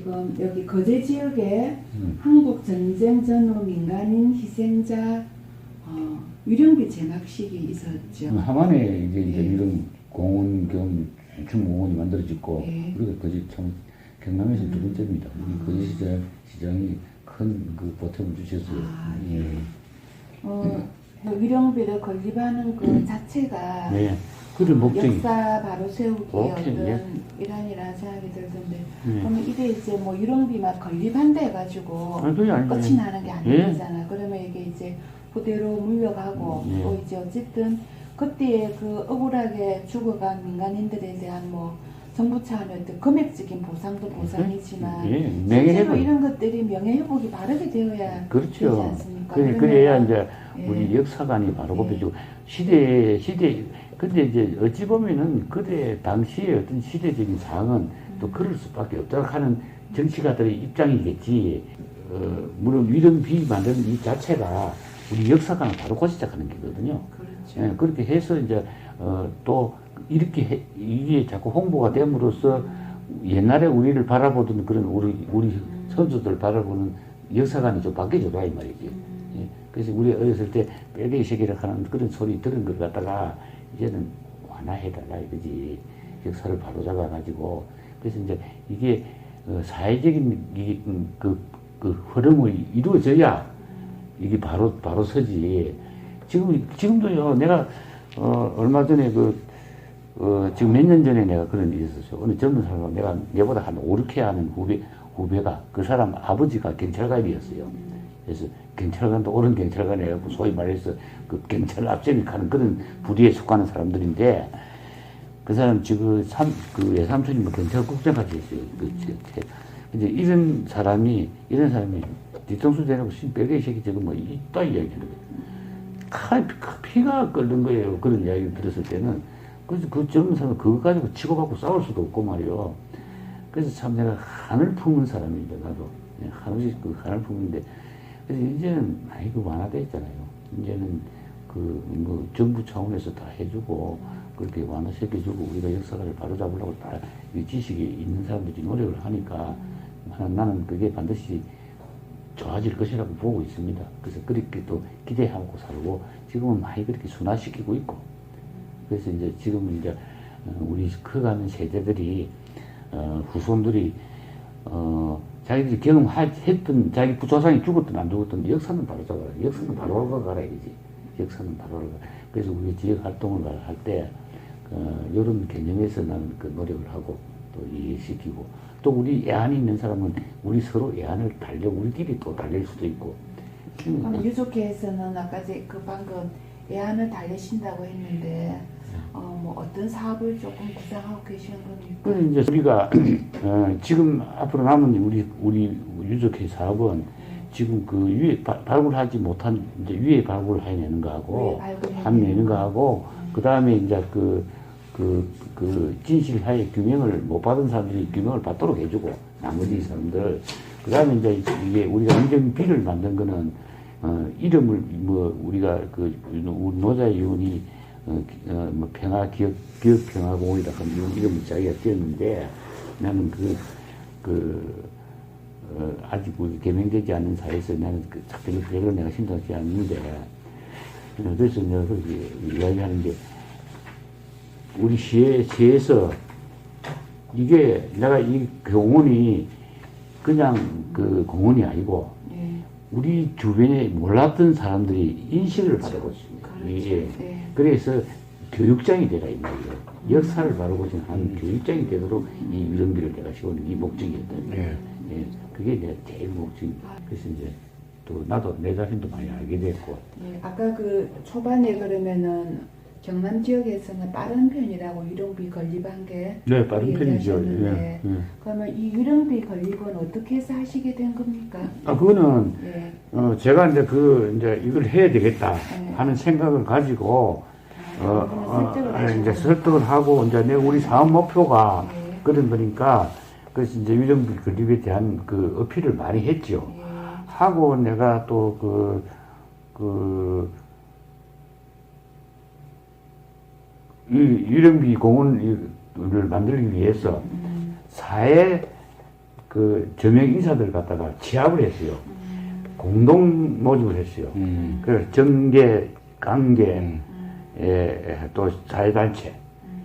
지금 여기 거제 지역에 음. 한국 전쟁 전후 민간인 희생자 어, 유령비 제막식이 있었죠. 하만에 이제, 이제 예. 이런 공원 겸 중공원이 만들어졌고 예. 우리가 거기 참 경남에서 두 번째입니다. 음. 우리 거기 시장 시장이 큰 그 보탬을 주셨어요. 아, 예. 어, 유령비를 건립하는 그 자체가 네. 그런 목적이 역사 바로 세우기 어떤 예. 일환이라는 생각이 들던데 네. 그러면 이게 이제 뭐 유령비만 건립한다 해가지고 아니 그게 아니고 끝이 나는 게 예. 아니잖아. 그러면 이게 이제 부대로 물려가고 예. 또 이제 어쨌든 그때에 그 억울하게 죽어간 민간인들에 대한 뭐 정부 차원의 어떤 금액적인 보상도 보상이지만 예, 실제로 이런 것들이 명예회복이 바르게 되어야 되지 그렇죠. 않습니까? 그래, 그래야 이제 예. 우리 역사관이 바로 예. 굽혀지고 시대 시대 근데 이제 어찌 보면은 그때 당시의 어떤 시대적인 상황은 또 음. 그럴 수밖에 없다 하는 정치가들의 입장이겠지. 어, 물론 이런 비 만드는 이 자체가 우리 역사관을 바로 고시작하는 거거든요. 그렇죠. 예, 그렇게 해서 이제 어, 또 이렇게 해, 이게 자꾸 홍보가 됨으로써 옛날에 우리를 바라보던 그런 우리 우리 선수들 바라보는 역사관이 좀 바뀌어져라 이 말이지. 예, 그래서 우리 어렸을 때 빼개기 세계라 하는 그런 소리 들은 걸 갖다가 이제는 완화해달라 이거지. 역사를 바로잡아 가지고 그래서 이제 이게 어, 사회적인 이, 음, 그, 그 흐름이 이루어져야 이게 바로 바로 서지. 지금 지금도요. 내가 어, 얼마 전에 그 어, 지금 몇 년 전에 내가 그런 일이 있었어요. 어느 젊은 사람 내가 내보다 한 5, 6회 하는 후배 후배가 그 사람 아버지가 경찰관이었어요. 그래서 경찰관도 옳은 경찰관이 해갖고 소위 말해서 그 경찰 앞세이 가는 그런 부대에 속하는 사람들인데 그 사람 지금 삼, 그 외삼촌이 뭐 경찰국장까지 했어요. 그, 저, 저, 이제 이런 사람이, 이런 사람이 뒤통수 대놓고 신 빼개 새끼 저거 뭐 있다 이야기하는 거예요. 칼, 피가 끓는 거예요. 그런 이야기를 들었을 때는. 그래서 그 젊은 사람은 그거 가지고 치고받고 싸울 수도 없고 말이요. 그래서 참 내가 한을 품은 사람인데, 나도. 예, 한을, 그 한을 품는데. 그래서 이제는 많이 그 완화돼 있잖아요. 이제는 그 뭐 정부 차원에서 다 해주고 그렇게 완화시켜주고 우리가 역사를 바로잡으려고 다이 지식이 있는 사람들이 노력을 하니까 나는- 그게 반드시 좋아질 것이라고 보고 있습니다. 그래서 그렇게 또 기대하고 살고 지금은 많이 그렇게 순화시키고 있고 그래서 이제 지금은 이제 어, 우리 커가는 세대들이 어, 후손들이 어, 자기들이 경험했던 자기 부조상이 죽었든 안 죽었든 역사는 바로 잡아라. 역사는 바로 가라 이거지. 역사는 바로 가라. 그래서 우리 지역 활동을 할 때 어, 이런 개념에서 나는 그 노력을 하고 또 이해시키고 또 우리 애안이 있는 사람은 우리 서로 애안을 달려 우리끼리 또 달릴 수도 있고 그럼 유족회에서는 아까 제그 방금 애안을 달래신다고 했는데 어, 뭐 어떤 사업을 조금 구상하고 계시는 겁니까? 그래서 이제 우리가 어, 지금 앞으로 남은 우리 우리 유족회 사업은 지금 그 위에 바- 발굴하지 못한 이제 위에 발굴을 해내는 거하고 위에 발굴해내는 해내는 거하고 그 다음에 이제 그 그, 그 진실하에 규명을 못 받은 사람들이 규명을 받도록 해주고 나머지 사람들. 그 다음에 이제 이게 우리가 인정비를 만든 거는 어, 이름을 뭐 우리가 그 우리 노자위원이 어, 기- 어, 뭐 평화 기억 기억 평화공원이라 하는 이런 이름을 자기가 지었는데 나는 그 그, 어, 아직 우리 개명되지 않은 사회에서 나는 그 작별 계획을 내가 신청하지 않는데 어, 그래서 내가 그렇게 이야기하는 게 우리 시에, 시에서 이게 내가 이 공원이 그냥 그 공원이 아니고 예. 우리 주변에 몰랐던 사람들이 인식을 받고 있습니다. 그렇죠. 이게 네. 그래서 교육장이 되라 이 말이에요. 역사를 바르고 한 교육장이 되도록 이 유령비를 내가 세우는 이 목적이었다. 예. 예, 그게 내 제일 목적입니다. 그래서 이제 또 나도 내 자신도 많이 알게 됐고 예, 아까 그 초반에 그러면은 경남 지역에서는 빠른 편이라고 유령비 건립한 게 네 빠른 편이죠. 예, 예. 그러면 이 유령비 건립은 어떻게 해서 하시게 된 겁니까? 아 그거는 예. 어, 제가 이제 그 이제 이걸 해야 되겠다 네. 하는 생각을 가지고 어, 어, 어, 설득을 아, 이제. 설득을 하고 이제 내 우리 사업 목표가 예. 그런 거니까 그래서 이제 유령비 건립에 대한 그 어필을 많이 했죠. 예. 하고 내가 또 그, 그, 이 유령비 공원을 만들기 위해서 음, 사회 그 저명 인사들 갖다가 취합을 했어요. 음, 공동 모집을 했어요. 음. 그래서 정계, 관계, 음. 예, 또 사회단체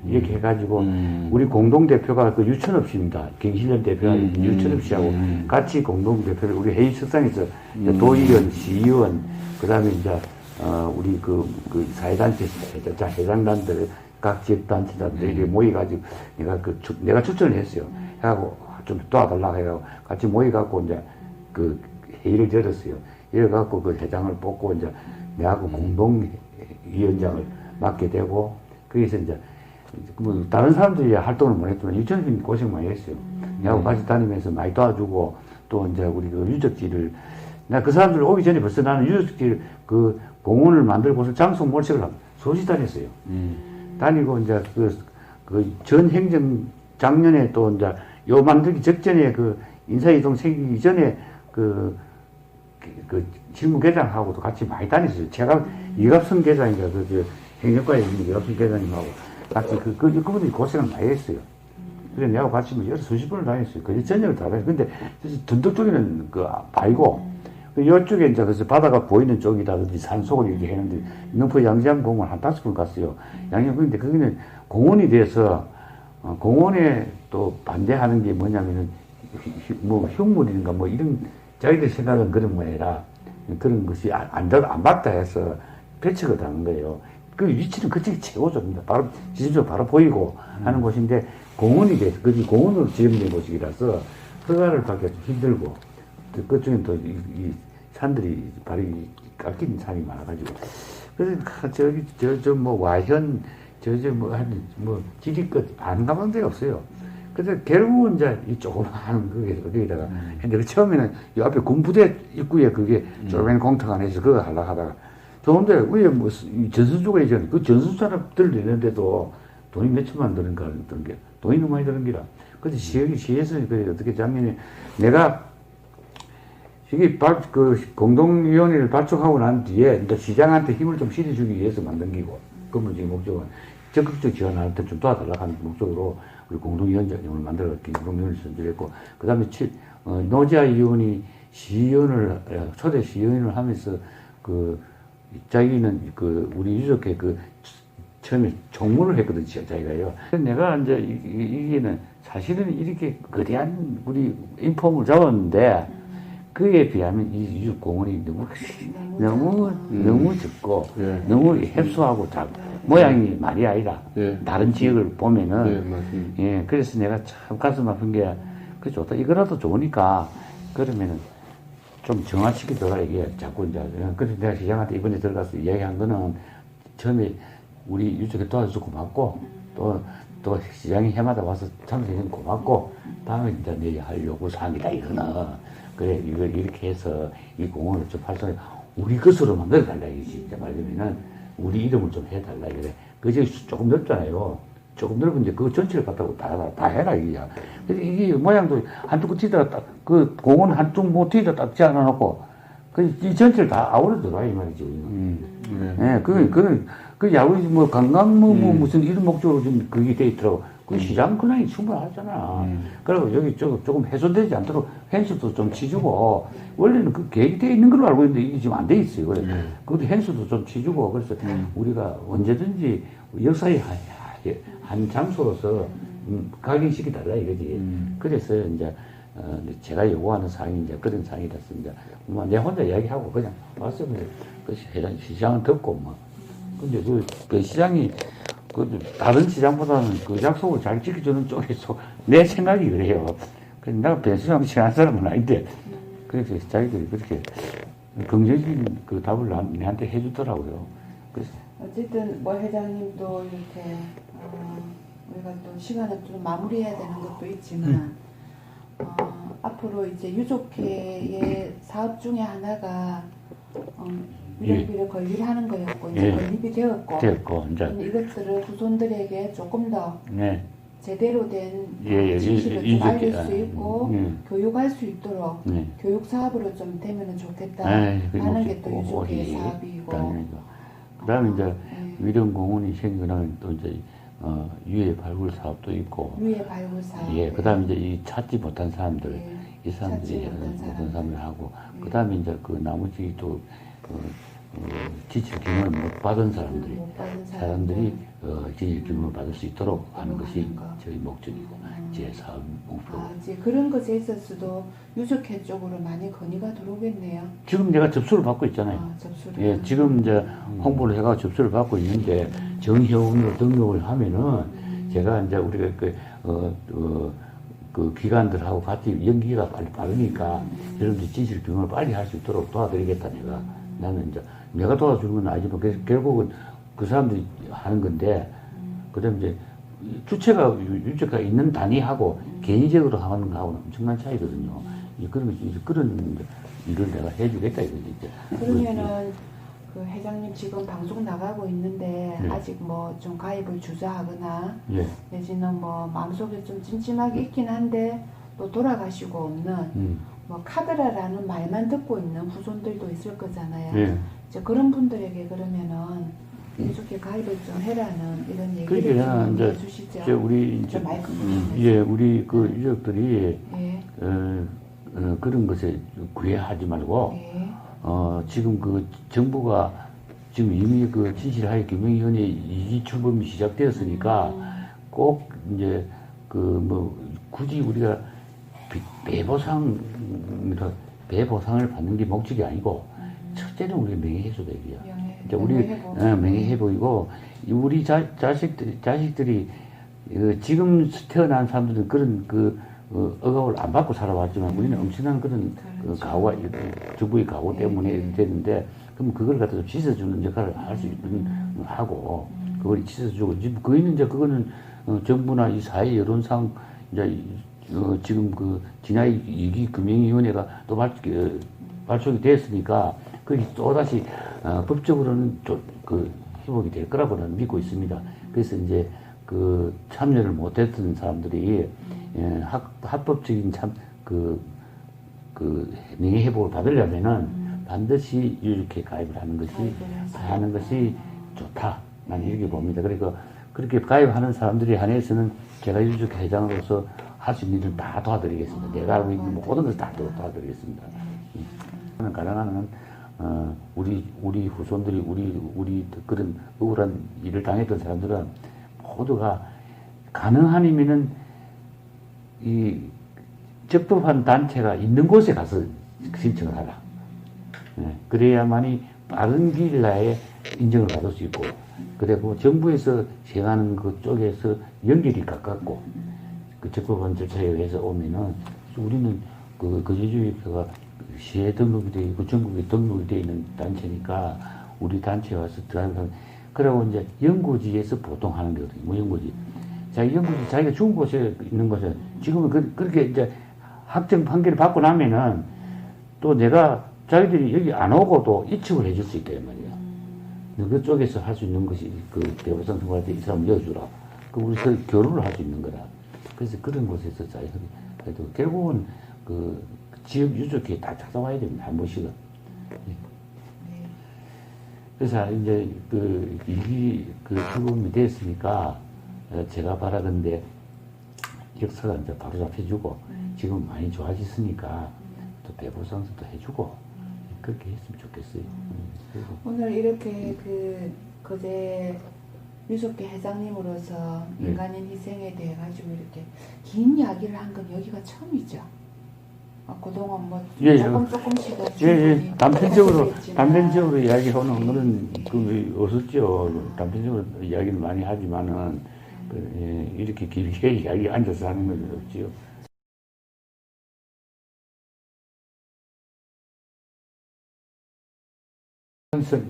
이렇게 해가지고 음. 우리 공동 대표가 그 유천업 씨입니다. 경실련 대표가 음, 유천업 씨하고 음. 같이 공동 대표를 우리 회의 석상에서 음. 도의원, 시의원, 그다음에 이제 어 우리 그, 그 사회단체 자 해당단들 각 지역단체단들 음. 이렇게 모여가지고 내가 그 추- 내가 추천을 했어요. 해가고 좀 도와달라고 해가고 같이 모여갖고 이제 그 회의를 열었어요. 이래갖고 그 회장을 뽑고 이제 내하고 공동 위원장을 맡게 되고 거기서 이제 뭐 다른 사람들이 활동을 못 했지만 유천님 고생 많이 했어요. 내하고 같이 다니면서 많이 도와주고 또 이제 우리 그 유적지를 나그 사람들 오기 전에 벌써 나는 유적지 그 공원을 만들고서 장소 몰색을 하고 소지 다녔어요. 음. 다니고 이제 그, 그전 행정 작년에 또 이제 요 만들기 직전에 그 인사이동 생기기 전에 그, 그, 그 실무계장하고도 같이 많이 다녔어요. 제가 이갑선 계장인가 그, 저 행정과에 있는 이갑선 계장님하고 같이 그, 그, 그분들이 고생을 많이 했어요. 그래 내하고 같이 뭐 여러 수십 번을 다녔어요. 그 저녁을 다 다녔어요. 근데 든덕 쪽에는 그 바이고 그 이쪽에 이제 그래서 바다가 보이는 쪽이다든지 산속을 이렇게 했는데 능포 양지암 공원 한 다섯 번 갔어요. 근데 거기는 공원이 돼서 어, 공원에 또 반대하는 게 뭐냐면은 뭐 흉물인가 뭐 이런 자기들 생각은 그런 모양이라 그런 것이 안, 안, 돼- 안 맞다 해서 배척을 당한 거예요. 그 위치는 그쪽이 최고조입니다. 바로 지점적으로 바로 보이고 하는 곳인데 공원이 돼서 그게 공원으로 지정된 곳이라서 허가를 받기가 좀 힘들고 또 그쪽엔 또 이, 이 산들이 발이 깎인 산이 많아가지고 그래서 가- 저기 저 저 뭐 와현 저 저 뭐한뭐 지리끝 안 가본 데가 없어요. 그래서 결국은 이제 이 조그마한 그게 거기다가 근데 그 처음에는 이 앞에 군부대 입구에 그게 조그만 공터가 안에서 그거 하려고 하다가 좋은데 위에 뭐이 전수조가 있잖아요. 그 전수사람들 내는데도 돈이 몇 천만 드는 게 돈이 너무 많이 드는 기라. 근데 시역이 시에서 그래 어떻게 작년에 내가 이게 발, 그 공동위원회를 발족하고 난 뒤에 이제 시장한테 힘을 좀 실어주기 위해서 만든 기고 그러면 목적은 적극적 지원한테 좀 도와달라고 하는 목적으로 우리 공동위원장을 만들어 공동위원을 선정했고 그 다음에 어, 노자 의원이 시의원을 어, 초대 시의원을 하면서 그 자기는 그 우리 유족회 그 처음에 종문을 했거든, 지- 자기가요. 내가 이제 이게는 사실은 이렇게 거대한 우리 인폼을 잡았는데 그에 비하면 이 유적공원이 너무 너무 너무 적고 예. 너무 협소하고 작 모양이 말이 아니라 예. 다른 지역을 보면은 네, 맞습니다. 예, 그래서 내가 참 가슴 아픈 게, 그 좋다. 이거라도 좋으니까, 그러면은 좀 정화시키더라, 이게 자꾸 이제. 그래서 내가 시장한테 이번에 들어가서 이야기한 거는 처음에 우리 유족에 도와줘서 고맙고, 또, 또 시장이 해마다 와서 참석해서 고맙고, 다음에 이제 내가 할 요구 사항이다, 이거는. 그래, 이걸 이렇게 해서 이 공원을 좀 활성화, 우리 것으로 만들어 달라, 이거지. 이제 말하면은, 우리 이름을 좀 해달라, 이래. 그게 조금 넓잖아요. 조금 넓은 이제 그 전체를 갖다고 다, 다, 다 해라, 이게. 그래서 이게 모양도 한쪽 끝에다가 딱, 그 공원 한쪽 모티에다 딱 지어놔놓고, 그, 이 전체를 다 아우러 들어와, 이 말이죠. 음. 네. 예, 그, 그, 그 야구, 뭐, 관광, 뭐, 뭐 무슨 이런 목적으로 좀 그게 돼 있더라고. 그 시장 근황이 충분하잖아. 음. 그리고 여기 조금, 조금 훼손되지 않도록 펜스도 좀 치주고, 원래는 그 계획이 돼 있는 걸로 알고 있는데 이게 지금 안 돼 있어요. 그래. 네. 그것도 펜스도 좀 치주고, 그래서 우리가 언제든지 역사의 한, 한 장소로서 음, 각인시키달라 이거지. 음. 그래서 이제, 어, 제가 요구하는 사항이 이제 그런 사항이라서 이제, 뭐, 내 혼자 이야기하고 그냥. 그냥 그 시장, 시장은 듣고, 뭐. 근데 그, 그 시장이, 그, 다른 시장보다는 그 약속을 잘 지켜주는 쪽에서 내 생각이 그래요. 근데 내가 변수장 친한 사람은 아닌데, 그래서 자기들이 그렇게 긍정적인 그 답을 나- 내한테 해주더라고요. 그래서, 어쨌든 뭐 회장님도 이렇게 어, 우리가 또 시간을 좀 마무리해야 되는 것도 있지만 어, 앞으로 이제 유족회의 사업 중에 하나가 어, 유령비를 건립하는 거였고 이제 예. 건립이 되었고 됐고, 이제, 이것들을 후손들에게 조금 더 네. 제대로 된 예, 예, 지식을 이- 이- 좀 알릴 이적이- 수 있고 음. 교육할 수 있도록 네. 교육 사업으로 좀 되면 좋겠다 그게 하는 혹시 게또 뭐, 유족회의 예, 사업이고 당연히죠. 그 다음에 이제 예. 위령 공원이 생겨나면 또 이제 어, 유해 발굴 사업도 있고, 유해 발굴 사업. 예, 그 다음에 이제 이 찾지 못한 사람들, 예. 이 사람들이 어떤. 사람을 하고, 예. 그 다음에 이제 그 나머지 또, 지질 기능을 못 받은 사람들이, 못 받은 사람들이 어, 지질 기능을 받을 수 있도록 하는 것이 하는 거. 저희 목적이고, 음. 제 사업 목표고. 아, 이제 그런 것에 있어서도 유족회 쪽으로 많이 건의가 들어오겠네요. 지금 내가 접수를 받고 있잖아요. 아, 접수를. 예, 지금 이제 홍보를 해가 접수를 받고 있는데 정형으로 등록을 하면은 음. 제가 이제 우리가 그, 어, 어, 그 기관들하고 같이 연기가 빨리 빠르니까 음. 여러분들 지질 병을 빨리 할 수 있도록 도와드리겠다 내가 나는 이제 내가 도와주는 건 아니지만 그- 결국은 그 사람들이 하는 건데 음. 그다음 이제 주체가 유- 유체가 있는 단위하고 개인적으로 하는 거하고는 엄청난 차이거든요. 이 그런 이제 그런 일을 내가 해주겠다 이거지 이제. 그러면은 그 회장님 지금 방송 나가고 있는데 네. 아직 뭐 좀 가입을 주저하거나 예. 내지는 뭐 마음속에 좀 찜찜하게 있긴 한데 또 돌아가시고 없는 음. 뭐 카드라라는 말만 듣고 있는 후손들도 있을 거잖아요. 예. 이제 그런 분들에게 그러면은 이렇게 가입을 좀 해라는 이런 얘기를 좀 해주시죠. 이제 우리 이제 마이크 음. 예 우리 그 유족들이 예, 어, 어, 그런 것에 구애하지 말고 예, 어, 지금 그 정부가 지금 이미 그 진실하에 김영현의 이기 출범이 시작되었으니까 음, 꼭 이제 그 뭐 굳이 우리가 비- 배보상 배 보상을 받는 게 목적이 아니고 첫째는 우리 명예훼손 대비야. 명예, 이제 우리 명예회복. 어, 명예회복이고 이 우리 자, 자식들 자식들이 어, 지금 태어난 사람들은 그런 그 어, 억압을 안 받고 살아왔지만 우리는 엄청난 그런 그 그렇죠. 가오가 이- 정부의 가오 예, 때문에 예. 이렇게 되는데 그럼 그걸 갖다 좀 씻어주는 역할을 할수 있는 음. 하고 그걸 씻어주고 지금 그거는 이제 그거는 어, 정부나 이 사회 여론상 이제 이- 어, 지금 그 진화의 이기 금융위원회가 또 발, 어, 발족이 됐으니까 그게 또 다시 어, 법적으로는 좀 그 회복이 될 거라고 저는 믿고 있습니다. 그래서 이제 그 참여를 못했던 사람들이 예, 합, 합법적인 참 그 그 명예 회복을 받으려면은 반드시 이렇게 가입을 하는 것이. 하는 것이 좋다. 나는 이렇게 봅니다. 그러니까 그렇게 가입하는 사람들이 한해서는 제가 유족 회장으로서 할 수 있는 일을 다 도와드리겠습니다. 내가 알고 있는 모든 것을 다 도와드리겠습니다. 음. 가능한 어, 우리 우리 후손들이 우리 우리 그런 억울한 일을 당했던 사람들은 모두가 가능하면은 이 적법한 단체가 있는 곳에 가서 신청을 하라. 예, 그래야만이 빠른 길 내에 인정을 받을 수 있고, 그리고 정부에서 시행하는 그 쪽에서 연결이 가깝고, 그 적법한 절차에 의해서 오면은 우리는 그 거주주의표가 시에 등록이 되어 있고 전국에 등록이 되어 있는 단체니까 우리 단체에 와서 들어가면 그러고 이제 연구지에서 보통 하는 거거든요. 뭐 연구지. 자기 연구지 자기가 죽은 곳에 있는 것은 지금은 그, 그렇게 이제 확정 판결을 받고 나면은 또 내가 자기들이 여기 안 오고도 이축을 해줄 수 있다 이 말이야. 그쪽에서 할 수 있는 것이 그 대법원 선고할 때 이 사람 여주라. 그 우리 서 교류를 할수 있는 거라. 그래서 그런 곳에서 그래도 결국은 그 지역 유족회 다 찾아와야 됩니다 한 번씩은. 네. 그래서 이제 그 일이 그 출범이 됐으니까 어, 제가 바라건대 역사가 이제 바로 잡혀주고 지금 많이 좋아졌으니까 또 배보상도 해주고 그렇게 했으면 좋겠어요. 음, 오늘 이렇게 그 거제 유속회 회장님으로서 네. 민간인 희생에 대해 가지고 이렇게 긴 이야기를 한 건 여기가 처음이죠. 아, 그동안 뭐 예, 조금 조금씩은 예, 예. 단편적으로, 단편적으로 이야기하는 거는 그 없었죠. 단편적으로 이야기를 많이 하지만은 그, 예, 이렇게 길게 이야기 앉아서 하는 건 없지요.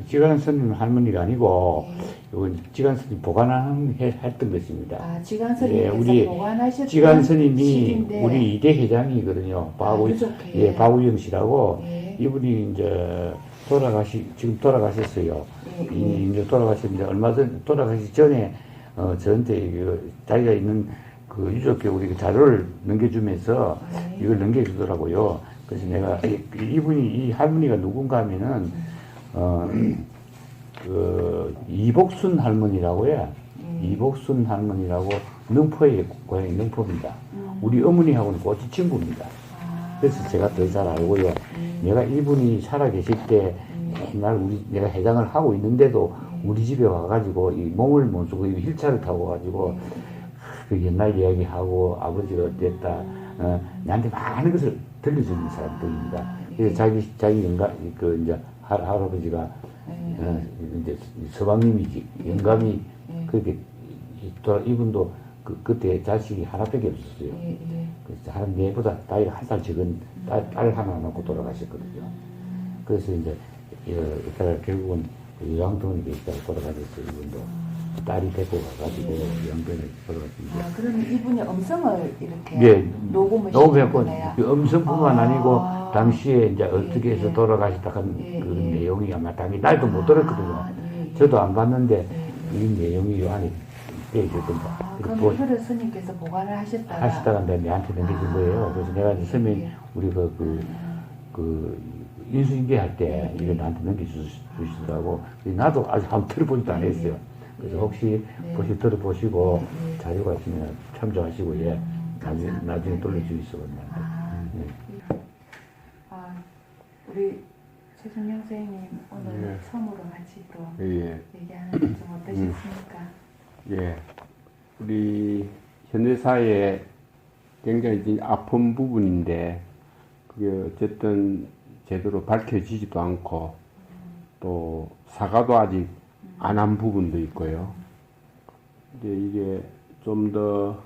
지간 스님 할머니가 아니고 네. 이건 지간 스님 보관한 해- 했던 것입니다. 아, 지간스님께서 예, 우리 보관하셨던 지간 스님이 시인데 우리 이대 회장이거든요. 박우 아, 유족회. 예, 박우영 씨라고 예. 이분이 이제 돌아가시 지금 돌아가셨어요. 예, 예. 이 이제 돌아가셨는데 얼마 전 돌아가시 전에 어 저한테 그 자기가 있는 그 유족회 우리 그 자료를 넘겨주면서 네. 이걸 넘겨주더라고요. 그래서 내가 이, 이분이 이 할머니가 누군가 하면은 어 그 이복순 할머니라고 해. 예. 예. 이복순 할머니라고 능포의 고향이 능포입니다. 음. 우리 어머니하고는 꼬치 친구입니다. 아. 그래서 제가 더 잘 알고요. 예. 내가 이분이 살아 계실 때 옛날 우리 내가 해장을 하고 있는데도 우리 집에 와가지고 이 몸을 못 쓰고 이 휠차를 타고 가지고 그 옛날 이야기하고 아버지가 어땠다 어, 나한테 많은 것을 들려주는 사람들입니다. 그래서 자기 자기 영감 그 이제 할, 할아버지가 예. 어, 이제 서방님이지 영감이 예. 그렇게 또 이분도 그 그때 자식이 하나밖에 없었어요. 예, 예. 그래서 한 내보다 나이가 한 살 적은 딸, 딸 하나 놓고 돌아가셨거든요. 그래서 이제 어, 결국은 그 요양병원에 있다가 돌아가셨어요. 이분도 딸이 데리고 가가지고 요양병원에 돌아가셨는데 아, 그러면 이분이 음성을 이렇게 예, 녹음을 녹음했고 시킨 거네요. 그 음성뿐만 아. 아 니고 당시에 이제 어떻게 해서 예. 돌아가셨다 한 예, 그런 예. 내용이 아마 당연히 나도 못 들었거든요. 아, 예, 예. 저도 안 봤는데 예, 이 내용이 요 안에 빼 있었던가. 아, 그럼 보- 이거를 스님께서 보관을 하셨다가 하시다가 내가 내한테 넘겨준 거예요. 그래서 내가 이제 선배님 예. 우리 그, 그, 그 인수인계 할때 예, 이거 예. 나한테 넘겨주시더라고. 그래서 나도 아직 한번 들어보지도 안 했어요. 그래서 예. 혹시 네. 보시 들어보시고 예, 예. 자료가 있으면 참조하시고 예. 음, 나중에. 나중에 예. 돌려주시고. 아, 예. 아, 우리 최준영 선생님 오늘 예. 처음으로 같이 또 예, 얘기하는데 좀 어떠셨습니까? 예. 우리 현대 사회에 굉장히 아픈 부분인데 그게 어쨌든 제대로 밝혀지지도 않고 또 사과도 아직 안 한 부분도 있고요. 이제 이게 좀 더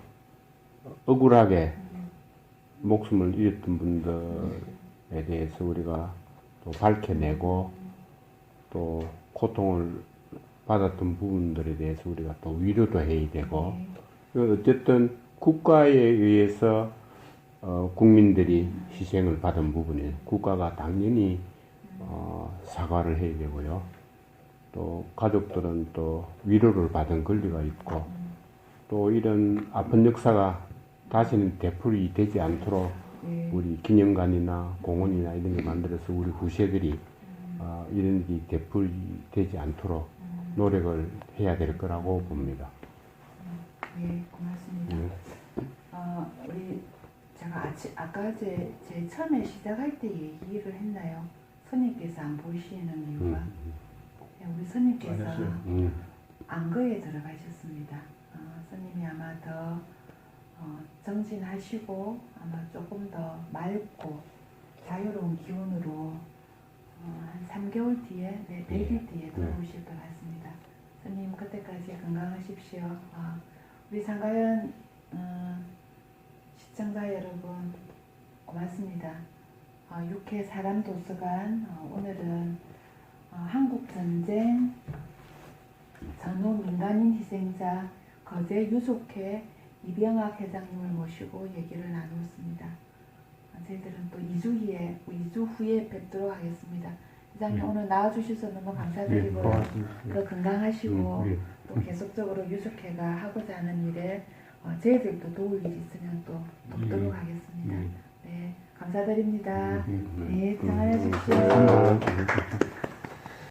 억울하게 목숨을 잃었던 분들에 대해서 우리가 또 밝혀내고 또 고통을 받았던 부분들에 대해서 우리가 또 위로도 해야 되고 그 어쨌든 국가에 의해서 어, 국민들이 희생을 받은 부분이 국가가 당연히 어, 사과를 해야 되고요. 또 가족들은 또 위로를 받은 권리가 있고 또 이런 아픈 역사가 다시는 되풀이 되지 않도록 예. 우리 기념관이나 공원이나 이런 게 만들어서 우리 후세들이 어, 이런 일이 되풀이 되지 않도록 노력을 해야 될 거라고 봅니다. 예, 고맙습니다. 예. 어, 우리 제가 아치, 아까 제, 제 처음에 시작할 때 얘기를 했나요? 스님께서 안 보이시는 이유가 음, 예, 우리 스님께서 음, 안거에 들어가셨습니다. 어, 스님이 아마 더 어, 정진하시고 아마 조금 더 맑고 자유로운 기운으로 어, 한 3개월 뒤에, 네, 100일 뒤에 돌아오실 것 같습니다. 스님 그때까지 건강하십시오. 어, 우리 상가연 어, 시청자 여러분 고맙습니다. 어, 육회 사람 도서관 어, 오늘은 어, 한국 전쟁 전후 민간인 희생자 거제 유속회 이병학 회장님을 모시고 얘기를 나누었습니다. 어, 저희들은 또 2주 후에 2주 후에 뵙도록 하겠습니다. 회장님 오늘 나와주셔서 너무 예, 감사드리고요. 고맙습니다. 더 건강하시고 음, 예. 또 계속적으로 유속회가 하고자 하는 일에 어, 저희들도 도울 일이 있으면 또 돕도록 예. 하겠습니다. 예. 네, 감사드립니다. 음, 음, 네, 음. 음, 음, 음.